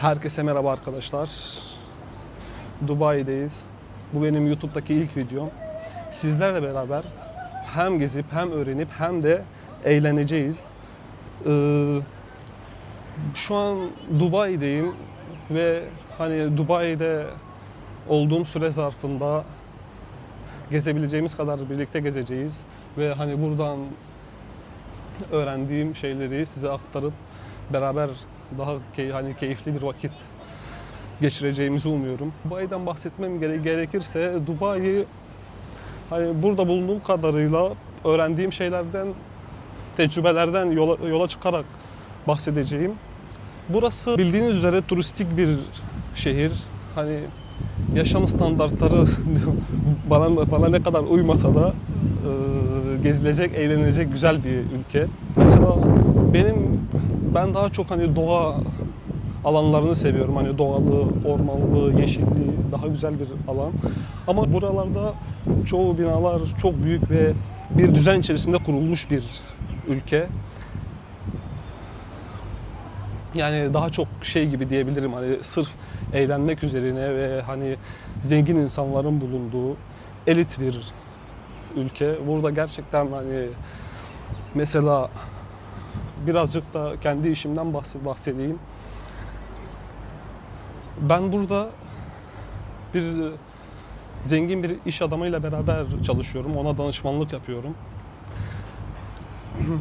Herkese merhaba arkadaşlar. Dubai'deyiz. Bu benim YouTube'daki ilk videom. Sizlerle beraber hem gezip hem öğrenip hem de eğleneceğiz. Ee, şu an Dubai'deyim ve hani Dubai'de olduğum süre zarfında gezebileceğimiz kadar birlikte gezeceğiz ve hani buradan öğrendiğim şeyleri size aktarıp beraber daha key, hani keyifli bir vakit geçireceğimizi umuyorum. Dubai'den bahsetmem gere- gerekirse Dubai hani burada bulunduğum kadarıyla öğrendiğim şeylerden tecrübelerden yola, yola çıkarak bahsedeceğim. Burası bildiğiniz üzere turistik bir şehir. Hani yaşam standartları bana bana ne kadar uymasa da e, gezilecek, eğlenilecek güzel bir ülke. Mesela benim ben daha çok hani doğa alanlarını seviyorum. Hani doğalı, ormanlı, yeşilli, daha güzel bir alan. Ama buralarda çoğu binalar çok büyük ve bir düzen içerisinde kurulmuş bir ülke. Yani daha çok şey gibi diyebilirim hani sırf eğlenmek üzerine ve hani zengin insanların bulunduğu elit bir ülke. Burada gerçekten hani mesela birazcık da kendi işimden bahs- bahsedeyim. Ben burada bir zengin bir iş adamıyla beraber çalışıyorum. Ona danışmanlık yapıyorum.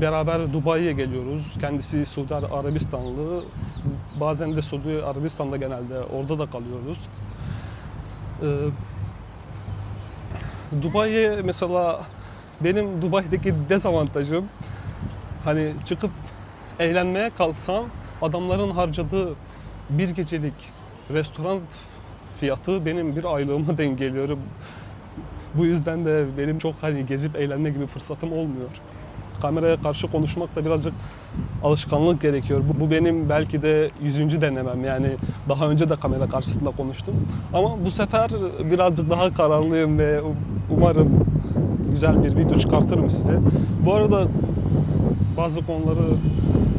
Beraber Dubai'ye geliyoruz. Kendisi Suudi Arabistanlı. Bazen de Suudi Arabistan'da genelde orada da kalıyoruz. Ee, Dubai'ye mesela benim Dubai'deki dezavantajım hani çıkıp eğlenmeye kalksam adamların harcadığı bir gecelik restoran fiyatı benim bir aylığıma denk geliyor. Bu yüzden de benim çok hani gezip eğlenme gibi fırsatım olmuyor. Kameraya karşı konuşmak da birazcık alışkanlık gerekiyor. Bu, bu benim belki de yüzüncü denemem yani daha önce de kamera karşısında konuştum. Ama bu sefer birazcık daha kararlıyım ve umarım güzel bir video çıkartırım size. Bu arada bazı konuları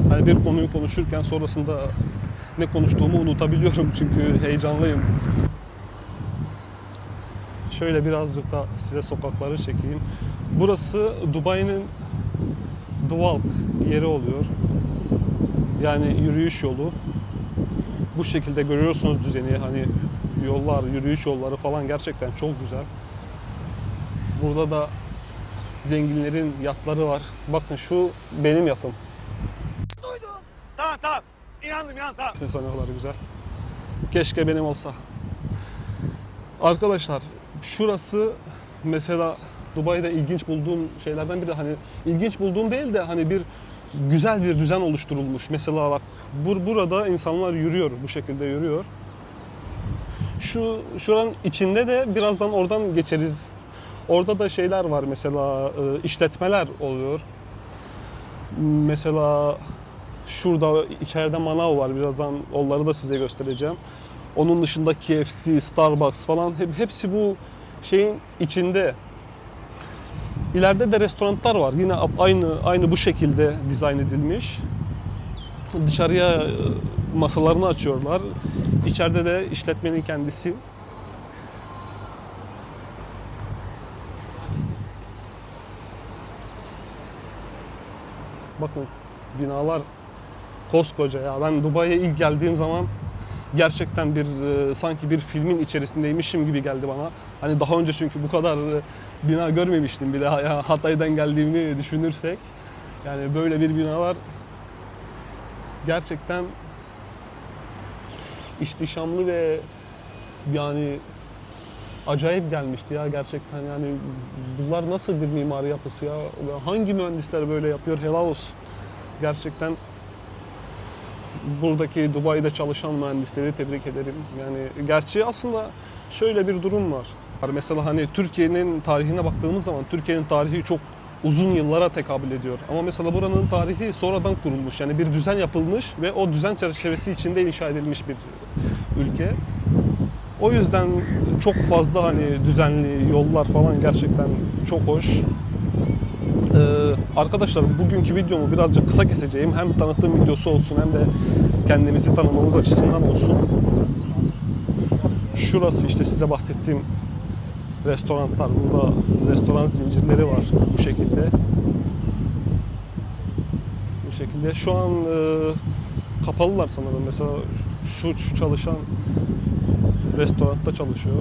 hani bir konuyu konuşurken sonrasında ne konuştuğumu unutabiliyorum çünkü heyecanlıyım. Şöyle birazcık da size sokakları çekeyim. Burası Dubai'nin Duvalk yeri oluyor. Yani yürüyüş yolu. Bu şekilde görüyorsunuz düzeni. Hani yollar, yürüyüş yolları falan gerçekten çok güzel. Burada da zenginlerin yatları var. Bakın şu benim yatım. Tamam tamam. İnandım inandım tamam. Mesela ne kadar güzel. Keşke benim olsa. Arkadaşlar şurası mesela Dubai'de ilginç bulduğum şeylerden biri hani ilginç bulduğum değil de hani bir güzel bir düzen oluşturulmuş. Mesela bak bur burada insanlar yürüyor bu şekilde yürüyor. Şu şuranın içinde de birazdan oradan geçeriz. Orada da şeyler var mesela e, işletmeler oluyor. Mesela şurada içeride manav var. Birazdan onları da size göstereceğim. Onun dışında KFC, Starbucks falan hep, hepsi bu şeyin içinde. İleride de restoranlar var. Yine aynı aynı bu şekilde dizayn edilmiş. Dışarıya e, masalarını açıyorlar. İçeride de işletmenin kendisi. Bakın binalar koskoca ya. Ben Dubai'ye ilk geldiğim zaman gerçekten bir e, sanki bir filmin içerisindeymişim gibi geldi bana. Hani daha önce çünkü bu kadar e, bina görmemiştim bir daha ya Hatay'dan geldiğimi düşünürsek. Yani böyle bir binalar gerçekten ihtişamlı ve yani acayip gelmişti ya gerçekten yani bunlar nasıl bir mimari yapısı ya hangi mühendisler böyle yapıyor helal olsun gerçekten buradaki Dubai'de çalışan mühendisleri tebrik ederim. Yani gerçi aslında şöyle bir durum var. Mesela hani Türkiye'nin tarihine baktığımız zaman Türkiye'nin tarihi çok uzun yıllara tekabül ediyor. Ama mesela buranın tarihi sonradan kurulmuş. Yani bir düzen yapılmış ve o düzen çerçevesi içinde inşa edilmiş bir ülke. O yüzden çok fazla hani düzenli yollar falan gerçekten çok hoş. Ee, arkadaşlar bugünkü videomu birazcık kısa keseceğim. Hem tanıtım videosu olsun hem de kendimizi tanımamız açısından olsun. Şurası işte size bahsettiğim restoranlar. Burada restoran zincirleri var bu şekilde. Bu şekilde. Şu an e, kapalılar sanırım. Mesela şu, şu çalışan restoranda çalışıyor.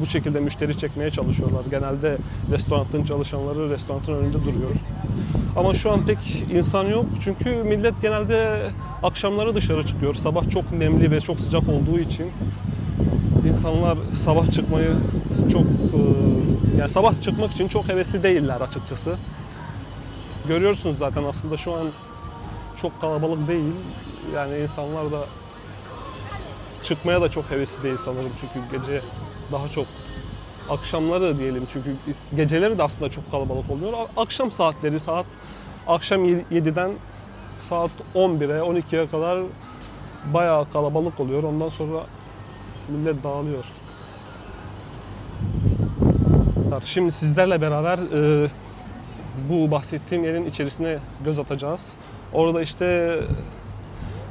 Bu şekilde müşteri çekmeye çalışıyorlar. Genelde restoranın çalışanları restoranın önünde duruyor. Ama şu an pek insan yok. Çünkü millet genelde akşamları dışarı çıkıyor. Sabah çok nemli ve çok sıcak olduğu için insanlar sabah çıkmayı çok e, yani sabah çıkmak için çok hevesli değiller açıkçası. Görüyorsunuz zaten aslında şu an çok kalabalık değil. Yani insanlar da çıkmaya da çok hevesli değil sanırım çünkü gece daha çok akşamları diyelim çünkü geceleri de aslında çok kalabalık oluyor. Akşam saatleri saat akşam 7'den saat 11'e 12'ye kadar bayağı kalabalık oluyor. Ondan sonra millet dağılıyor. Şimdi sizlerle beraber e, bu bahsettiğim yerin içerisine göz atacağız. Orada işte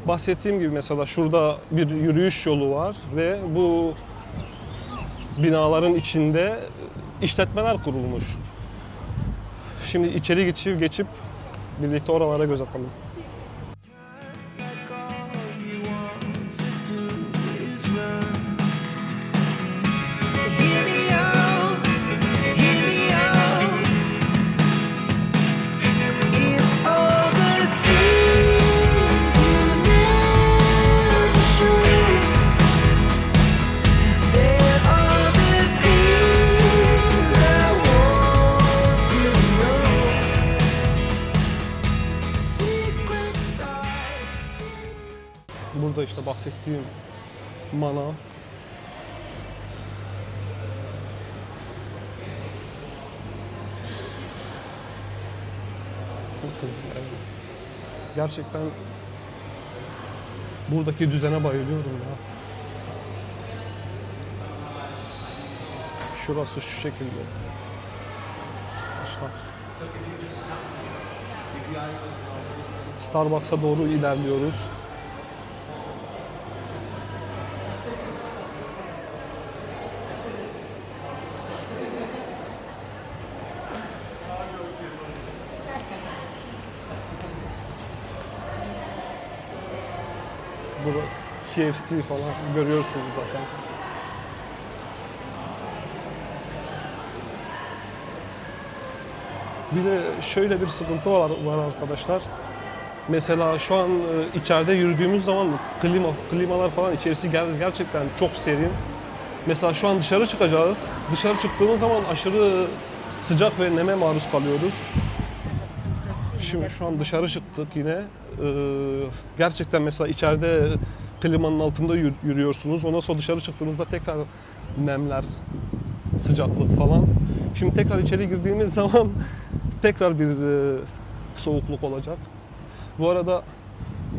bahsettiğim gibi mesela şurada bir yürüyüş yolu var ve bu binaların içinde işletmeler kurulmuş. Şimdi içeri geçip geçip birlikte oralara göz atalım. İşte bahsettiğim manav. Bakın. Gerçekten buradaki düzene bayılıyorum ya. Şurası şu şekilde. İşte. Starbucks'a doğru ilerliyoruz. Burada KFC falan görüyorsunuz zaten. Bir de şöyle bir sıkıntı var, var arkadaşlar. Mesela şu an e, içeride yürüdüğümüz zaman klima, klimalar falan içerisi ger- gerçekten çok serin. Mesela şu an dışarı çıkacağız. Dışarı çıktığımız zaman aşırı sıcak ve neme maruz kalıyoruz. Şimdi şu an dışarı çıktık yine. Ee, gerçekten mesela içeride klimanın altında yür- yürüyorsunuz. Ondan sonra dışarı çıktığınızda tekrar nemler, sıcaklık falan. Şimdi tekrar içeri girdiğimiz zaman tekrar bir e, soğukluk olacak. Bu arada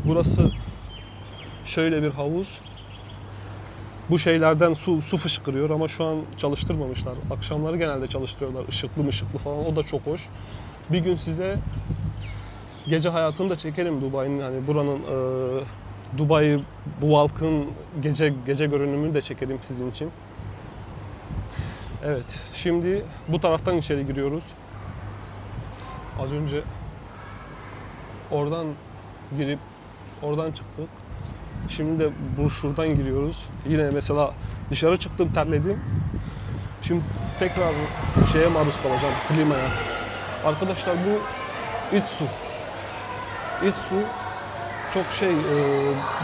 burası şöyle bir havuz. Bu şeylerden su, su fışkırıyor ama şu an çalıştırmamışlar. Akşamları genelde çalıştırıyorlar. Işıklı falan. O da çok hoş. Bir gün size gece hayatını da çekerim Dubai'nin hani buranın e, Dubai bu halkın gece gece görünümünü de çekerim sizin için. Evet, şimdi bu taraftan içeri giriyoruz. Az önce oradan girip oradan çıktık. Şimdi de bu şuradan giriyoruz. Yine mesela dışarı çıktım, terledim. Şimdi tekrar şeye maruz kalacağım, klimaya. Arkadaşlar bu iç su. İç su çok şey, e,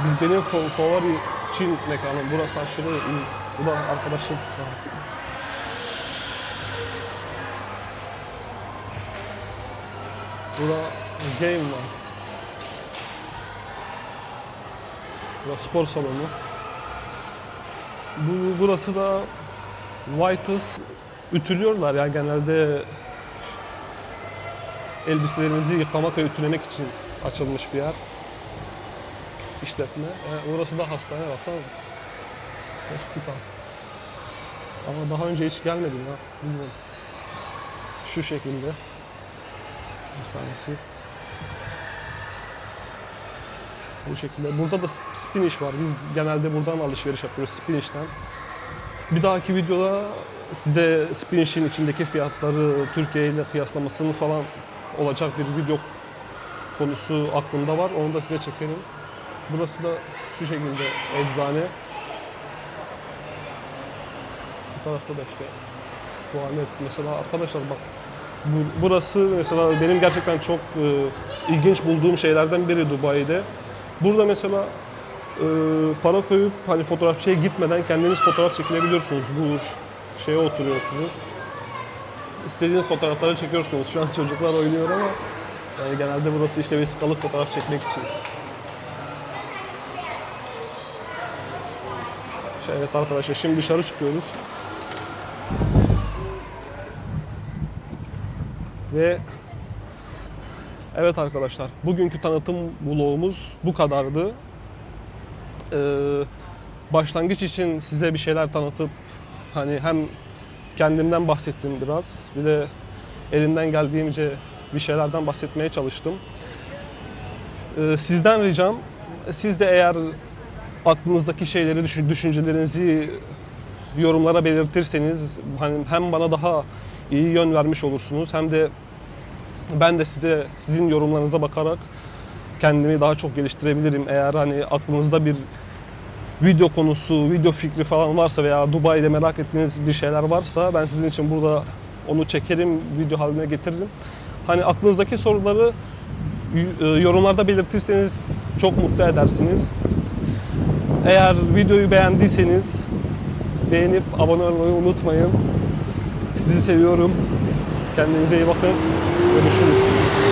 biz benim fa- favori Çin mekanım. Burası aşırı iyi. Bu da arkadaşım. Burada game var. Burası spor salonu. Bu burası da White's ütülüyorlar ya genelde elbiselerinizi yıkamak ve ütülemek için açılmış bir yer. İşletme. E, orası da hastane baksana. Hospital. Ama daha önce hiç gelmedim ya. Bilmiyorum. Şu şekilde. Hastanesi. Bu şekilde. Burada da Spinish var. Biz genelde buradan alışveriş yapıyoruz Spinish'ten. Bir dahaki videoda size Spinish'in içindeki fiyatları Türkiye ile kıyaslamasını falan olacak bir video konusu aklımda var. Onu da size çekerim. Burası da şu şekilde eczane. Bu tarafta da işte tuvalet. Mesela arkadaşlar bak bu- burası mesela benim gerçekten çok e, ilginç bulduğum şeylerden biri Dubai'de. Burada mesela e, para koyup hani fotoğrafçıya gitmeden kendiniz fotoğraf çekilebiliyorsunuz. Bu şeye oturuyorsunuz. İstediğiniz fotoğrafları çekiyorsunuz. Şu an çocuklar oynuyor ama yani genelde burası işte vesikalık fotoğraf çekmek için. Şey, evet arkadaşlar şimdi dışarı çıkıyoruz. Ve evet arkadaşlar bugünkü tanıtım vlogumuz bu kadardı. Ee, başlangıç için size bir şeyler tanıtıp hani hem kendimden bahsettim biraz bir de elimden geldiğince bir şeylerden bahsetmeye çalıştım. Ee, sizden ricam siz de eğer aklınızdaki şeyleri, düşün- düşüncelerinizi yorumlara belirtirseniz hani hem bana daha iyi yön vermiş olursunuz hem de ben de size sizin yorumlarınıza bakarak kendimi daha çok geliştirebilirim. Eğer hani aklınızda bir video konusu, video fikri falan varsa veya Dubai'de merak ettiğiniz bir şeyler varsa ben sizin için burada onu çekerim, video haline getiririm. Hani aklınızdaki soruları e, yorumlarda belirtirseniz çok mutlu edersiniz. Eğer videoyu beğendiyseniz beğenip abone olmayı unutmayın. Sizi seviyorum. Kendinize iyi bakın. Görüşürüz.